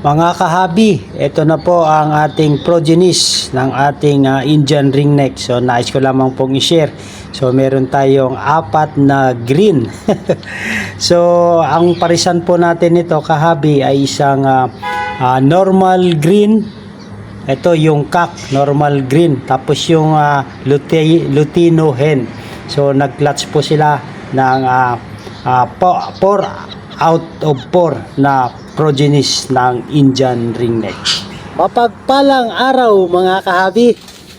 Mga kahabi, ito na po ang ating progenies ng ating ah, Indian ringneck. So nais ko lamang pong i-share. So meron tayong apat na green. so ang parisan po natin ito kahabi ay isang ah, ah, normal green. Ito yung cock, normal green. Tapos yung ah, Lute- Lutino hen. So nag-clutch po sila ng ah, po- four out of 4 na progenies ng Indian ringneck. Mapagpalang araw mga kahabi.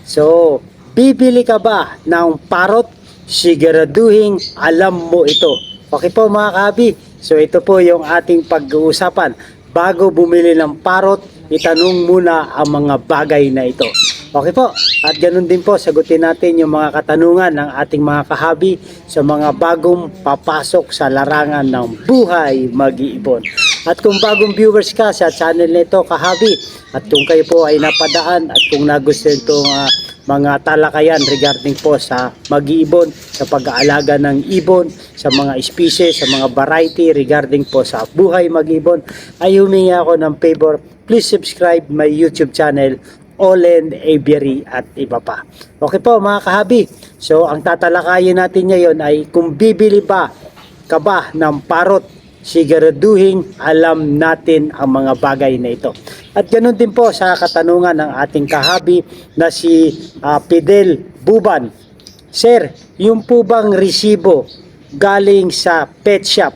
So, bibili ka ba ng parot? Siguraduhin alam mo ito. Okay po mga kahabi. So, ito po yung ating pag-uusapan. Bago bumili ng parot, itanong muna ang mga bagay na ito. Okay po. At ganun din po, sagutin natin yung mga katanungan ng ating mga kahabi sa mga bagong papasok sa larangan ng buhay mag-iibon. At kung bagong viewers ka sa channel nito kahabi, at kung kayo po ay napadaan at kung nagustuhan itong ah, mga talakayan regarding po sa mag-iibon, sa pag-aalaga ng ibon, sa mga species, sa mga variety regarding po sa buhay mag-ibon, ay humingi ako ng favor. Please subscribe my YouTube channel Olen Aviary at iba pa. Okay po mga kahabi. So ang tatalakayin natin ngayon ay kung bibili ba ka ba ng parot, siguraduhin alam natin ang mga bagay na ito. At ganoon din po sa katanungan ng ating kahabi na si ah, Fidel Buban. Sir, yung po bang resibo galing sa pet shop,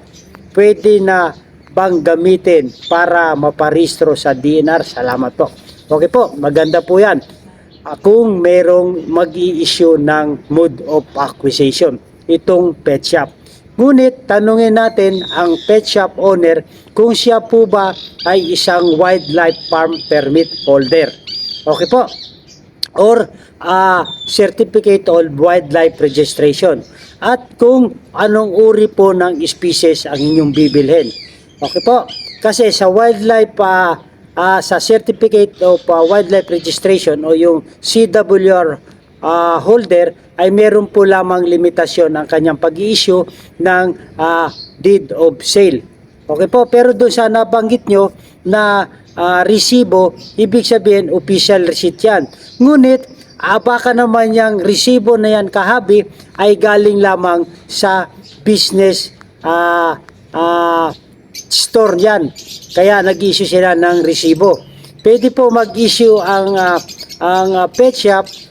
pwede na bang gamitin para maparistro sa DNR? Salamat po. Okay po, maganda po yan. Kung merong mag issue ng mode of acquisition, itong pet shop. Ngunit tanungin natin ang pet shop owner kung siya po ba ay isang wildlife farm permit holder. Okay po or ah, certificate of wildlife registration at kung anong uri po ng species ang inyong bibilhin. Okay po? Kasi sa wildlife ah, ah, sa certificate of ah, wildlife registration o yung CWR ah, holder ay meron po lamang limitasyon ang kanyang pag-issue ng ah, deed of sale. Okay po, pero doon sa nabanggit nyo na ah, resibo, ibig sabihin official receipt yan. Ngunit, ah, baka naman yung resibo na yan kahabi ay galing lamang sa business ah, ah, store yan. Kaya nag-issue sila ng resibo. Pwede po mag-issue ang ah, ang ah, pet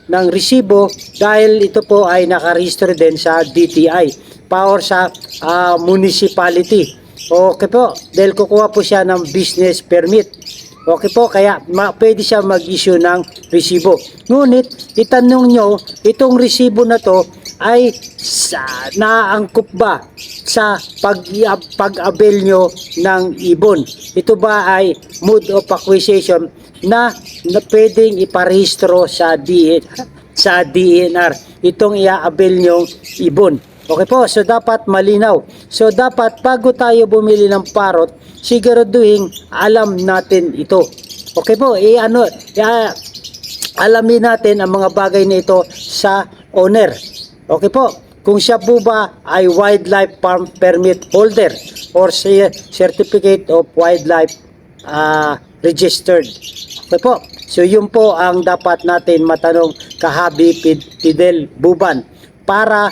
ng resibo dahil ito po ay nakaregister din sa DTI power sa ah, municipality. Okay po, dahil kukuha po siya ng business permit. Okay po, kaya ma, pwede siya mag-issue ng resibo. Ngunit, itanong nyo, itong resibo na to ay sa, naaangkop ba sa pag, pag-avail nyo ng ibon? Ito ba ay mode of acquisition na, na pwedeng iparehistro sa, D, sa DNR? Itong i-avail nyo ibon. Okay po, so dapat malinaw. So dapat bago tayo bumili ng parot, siguraduhin alam natin ito. Okay po, i ano, i- alamin natin ang mga bagay na ito sa owner. Okay po, kung siya po ba ay wildlife farm permit holder or certificate of wildlife ah, registered. Okay po, so yun po ang dapat natin matanong kahabi Fidel Buban para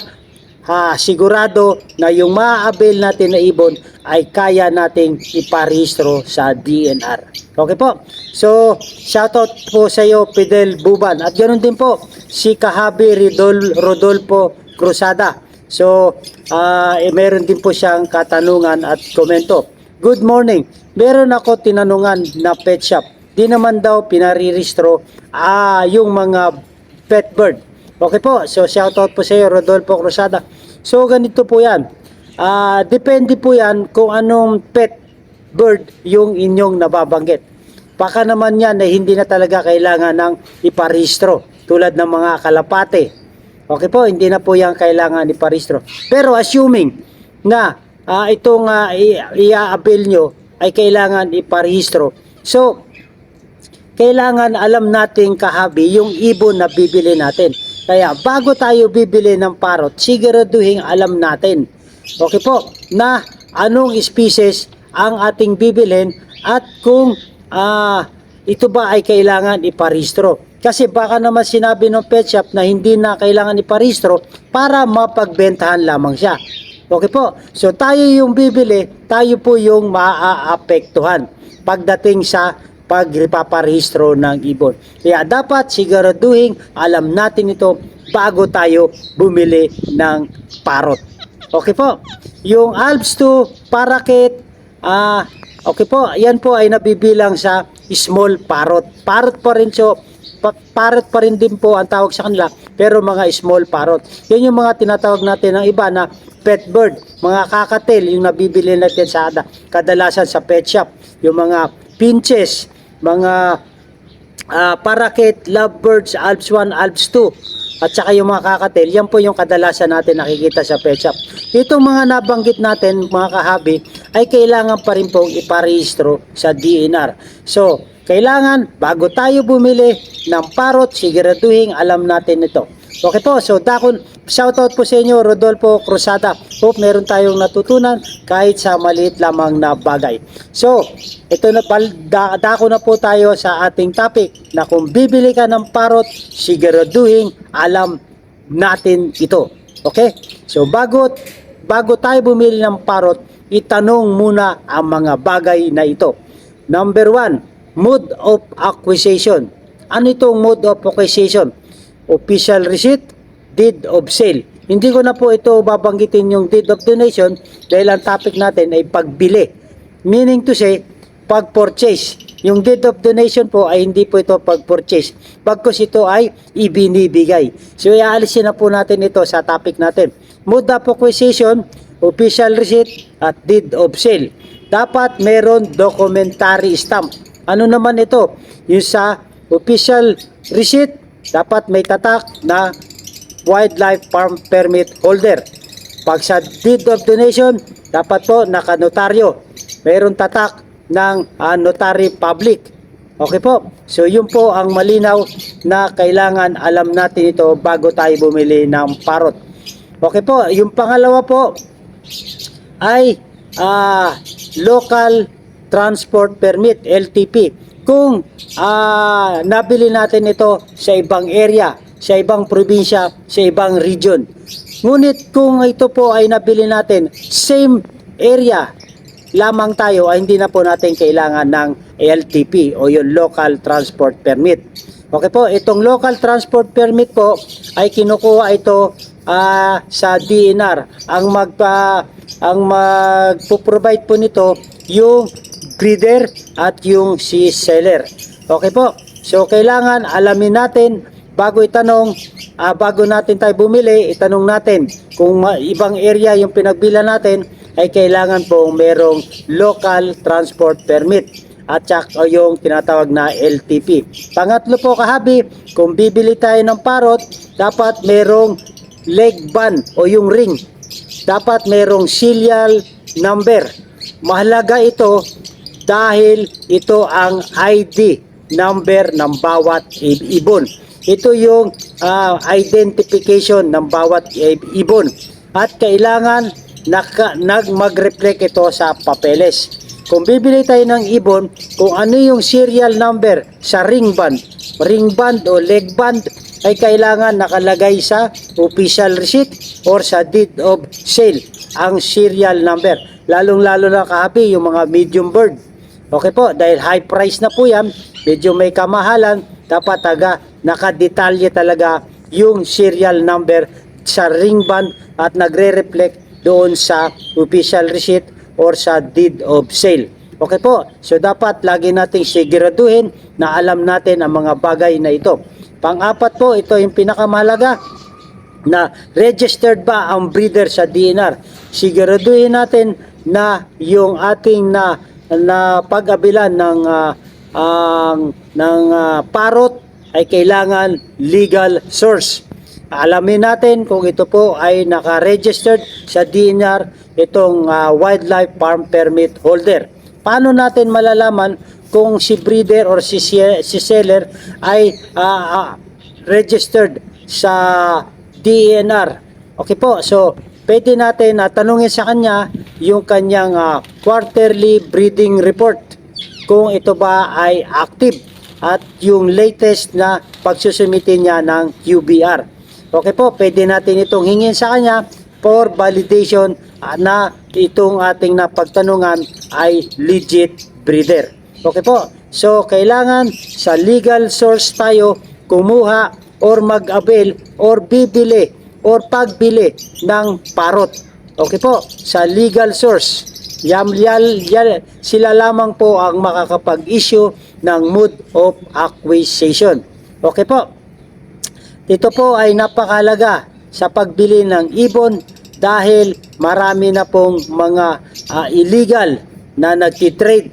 ha, sigurado na yung ma-avail natin na ibon ay kaya nating iparehistro sa DNR. Okay po. So, shoutout po sa iyo, Fidel Buban. At ganoon din po, si Kahabi Ridol, Rodolfo Cruzada. So, ah, eh, meron din po siyang katanungan at komento. Good morning. Meron ako tinanungan na pet shop. Di naman daw pinariristro ah, yung mga pet bird. Okay po, so shoutout po sa iyo, Rodolfo Cruzada. So ganito po yan. Ah, depende po yan kung anong pet bird yung inyong nababanggit. Baka naman yan ay hindi na talaga kailangan ng iparehistro tulad ng mga kalapate. Okay po, hindi na po yan kailangan iparehistro. Pero assuming na ah, itong uh, i-avail nyo ay kailangan iparehistro. So, kailangan alam natin kahabi yung ibon na bibili natin. Kaya bago tayo bibili ng parot, siguraduhin alam natin. Okay po, na anong species ang ating bibilhin at kung ah, ito ba ay kailangan iparehistro? Kasi baka naman sinabi ng pet shop na hindi na kailangan iparehistro para mapagbentahan lamang siya. Okay po. So tayo yung bibili, tayo po yung maaapektuhan pagdating sa pagpaparehistro ng ibon. Kaya dapat siguraduhin alam natin ito bago tayo bumili ng parot. Okay po. Yung Alps 2 parakeet, ah, okay po, yan po ay nabibilang sa small parrot. Parrot pa rin so, pa- parrot pa rin din po ang tawag sa kanila, pero mga small parrot. Yan yung mga tinatawag natin ng iba na pet bird, mga kakatil, yung nabibili natin sa ada- kadalasan sa pet shop. Yung mga pinches, mga ah, parakeet, lovebirds, Alps 1, Alps 2 at saka yung mga kakatel, yan po yung kadalasan natin nakikita sa pet shop. Itong mga nabanggit natin, mga kahabi, ay kailangan pa rin pong iparehistro sa DNR. So, kailangan, bago tayo bumili ng parot, siguraduhin alam natin ito. Okay po, so dakon, shoutout po sa inyo, Rodolfo Cruzada. Hope meron tayong natutunan kahit sa maliit lamang na bagay. So, ito na, da, dako na po tayo sa ating topic na kung bibili ka ng parot, siguraduhin alam natin ito. Okay? So, bago, bago tayo bumili ng parot, itanong muna ang mga bagay na ito. Number one, mode of acquisition. Ano itong mode of acquisition? Official receipt, deed of sale. Hindi ko na po ito babanggitin yung deed of donation dahil ang topic natin ay pagbili. Meaning to say, pag-purchase. Yung deed of donation po ay hindi po ito pag-purchase. Bagkus ito ay ibinibigay. So, iaalisin na po natin ito sa topic natin. Mode of acquisition, official receipt, at deed of sale. Dapat meron documentary stamp. Ano naman ito? Yung sa official receipt, dapat may tatak na wildlife farm permit holder. Pag sa deed of donation, dapat po nakanotaryo. Mayroon tatak ng ah, notary public. Okay po. So yun po ang malinaw na kailangan alam natin ito bago tayo bumili ng parot. Okay po. Yung pangalawa po ay ah, local transport permit LTP. Kung ah, nabili natin ito sa ibang area, sa ibang probinsya, sa ibang region. Ngunit kung ito po ay nabili natin same area lamang tayo ay hindi na po natin kailangan ng LTP o yung local transport permit. Okay po, itong local transport permit po ay kinukuha ito ah, sa DNR. Ang magpa ang magpo-provide po nito yung breeder at yung si seller. Okay po. So kailangan alamin natin bago itanong ah, bago natin tayo bumili, itanong natin kung ma- ibang area yung pinagbila natin ay kailangan pong merong local transport permit at saka yung tinatawag na LTP. Pangatlo po kahabi, kung bibili tayo ng parot, dapat merong leg band o yung ring. Dapat merong serial number. Mahalaga ito dahil ito ang ID number ng bawat ibon. Ito yung ah, identification ng bawat ibon. At kailangan naka, nag mag-reflect ito sa papeles. Kung bibili tayo ng ibon, kung ano yung serial number sa ring band, ring band o leg band, ay kailangan nakalagay sa official receipt or sa deed of sale ang serial number. Lalong-lalo na kahabi yung mga medium bird. Okay po, dahil high price na po yan, medyo may kamahalan, dapat taga nakadetalye talaga yung serial number sa ring band at nagre-reflect doon sa official receipt or sa deed of sale. Okay po, so dapat lagi nating siguraduhin na alam natin ang mga bagay na ito. Pang-apat po, ito yung pinakamahalaga, na registered ba ang breeder sa DNR. Siguraduhin natin na yung ating na na pag-abilan ng ah, ang ng ah, parot ay kailangan legal source. Alamin natin kung ito po ay naka-registered sa DNR itong ah, wildlife farm permit holder. Paano natin malalaman kung si breeder or si, si seller ay ah, ah, registered sa DNR. Okay po, so pwede natin na tanungin sa kanya yung kanyang ah, quarterly breeding report. Kung ito ba ay active at yung latest na pagsusumite niya ng QBR. Okay po, pwede natin itong hingin sa kanya for validation na itong ating napagtanungan ay legit breeder. Okay po, so kailangan sa legal source tayo kumuha or mag-avail or bibili or pagbili ng parot. Okay po, sa legal source. Sila lamang po ang makakapag-issue ng mode of acquisition. Okay po. Ito po ay napakalaga sa pagbili ng ibon dahil marami na pong mga ah, illegal na nagtitrade.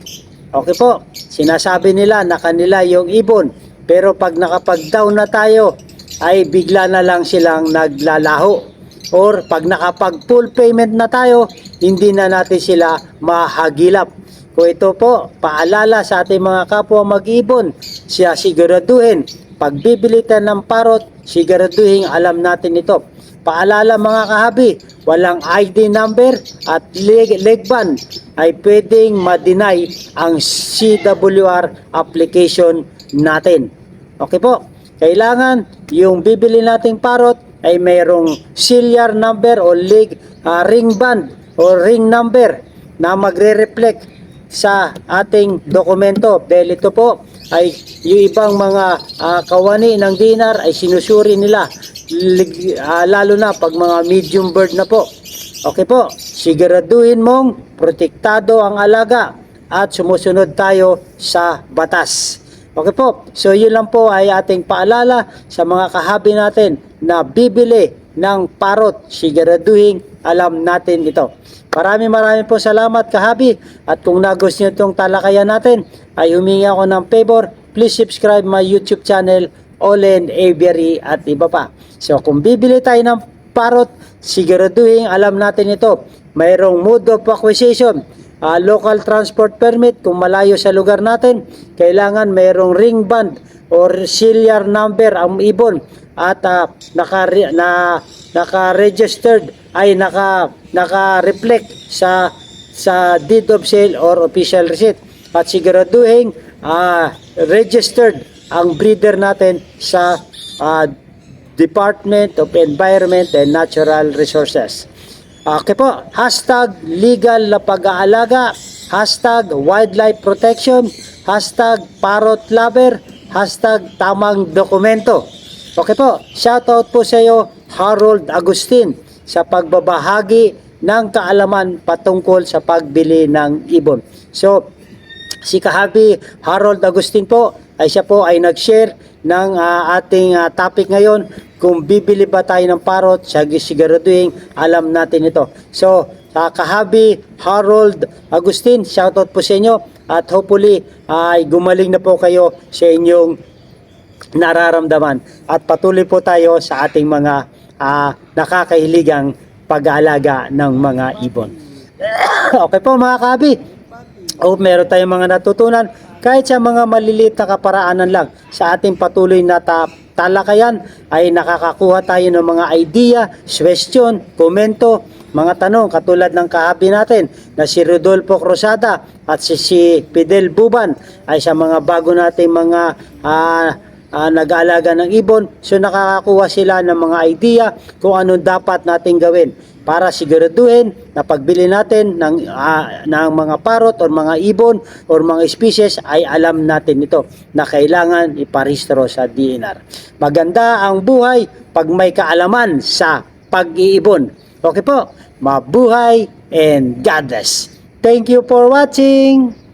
Okay po, sinasabi nila na kanila yung ibon pero pag nakapag-down na tayo ay bigla na lang silang naglalaho or pag nakapag full payment na tayo hindi na natin sila mahagilap. Kung ito po, paalala sa ating mga kapwa mag-ibon, siya siguraduhin Pagbibili tayo ng parot, siguraduhin alam natin ito. Paalala mga kahabi, walang ID number at leg, leg band ay pwedeng ma-deny ang CWR application natin. Okay po, kailangan yung bibili nating parot ay mayroong serial number o leg, ah, ring band o ring number na magre-reflect sa ating dokumento. Dahil ito po ay yung ibang mga ah, kawani ng dinar ay sinusuri nila Lig- ah, lalo na pag mga medium bird na po. Okay po, siguraduhin mong protektado ang alaga at sumusunod tayo sa batas. Okay po, so yun lang po ay ating paalala sa mga kahabi natin na bibili ng parot. Siguraduhin alam natin ito. Maraming maraming po salamat kahabi at kung nagustuhan itong talakayan natin ay humingi ako ng favor, please subscribe my YouTube channel Olen Aviary at iba pa. So kung bibili tayo ng parot, siguraduhin alam natin ito. Mayroong mode of acquisition, ah, local transport permit kung malayo sa lugar natin, kailangan mayroong ring band or serial number ang ibon at ah, naka na naka-registered ay naka naka-reflect sa sa deed of sale or official receipt at siguraduhin ah, registered ang breeder natin sa ah, Department of Environment and Natural Resources. Okay po, hashtag legal na pag-aalaga, hashtag wildlife protection, hashtag parrot lover, hashtag tamang dokumento. Okay po, shoutout po sa iyo Harold Agustin sa pagbabahagi ng kaalaman patungkol sa pagbili ng ibon. So, si Kahabi Harold Agustin po ay siya po ay nag-share ng ah, ating ah, topic ngayon kung bibili ba tayo ng parot sa siguraduhin alam natin ito. So, sa Kahabi Harold Agustin, shoutout po sa inyo at hopefully ay gumaling na po kayo sa inyong nararamdaman at patuloy po tayo sa ating mga ah, nakakahiligang pag-aalaga ng mga ibon. okay po mga kabi. O meron tayong mga natutunan kahit sa mga maliliit na kaparaanan lang sa ating patuloy na ta- talakayan ay nakakakuha tayo ng mga idea, question, komento, mga tanong katulad ng kahabi natin na si Rodolfo Cruzada at si, si Fidel Buban ay sa mga bago nating mga ah, ah, nag-aalaga ng ibon so nakakakuha sila ng mga idea kung anong dapat nating gawin para siguraduhin na pagbili natin ng, ah, ng mga parot or mga ibon or mga species ay alam natin ito na kailangan iparehistro sa DNR. Maganda ang buhay pag may kaalaman sa pag-iibon. Okay po, mabuhay and God bless. Thank you for watching.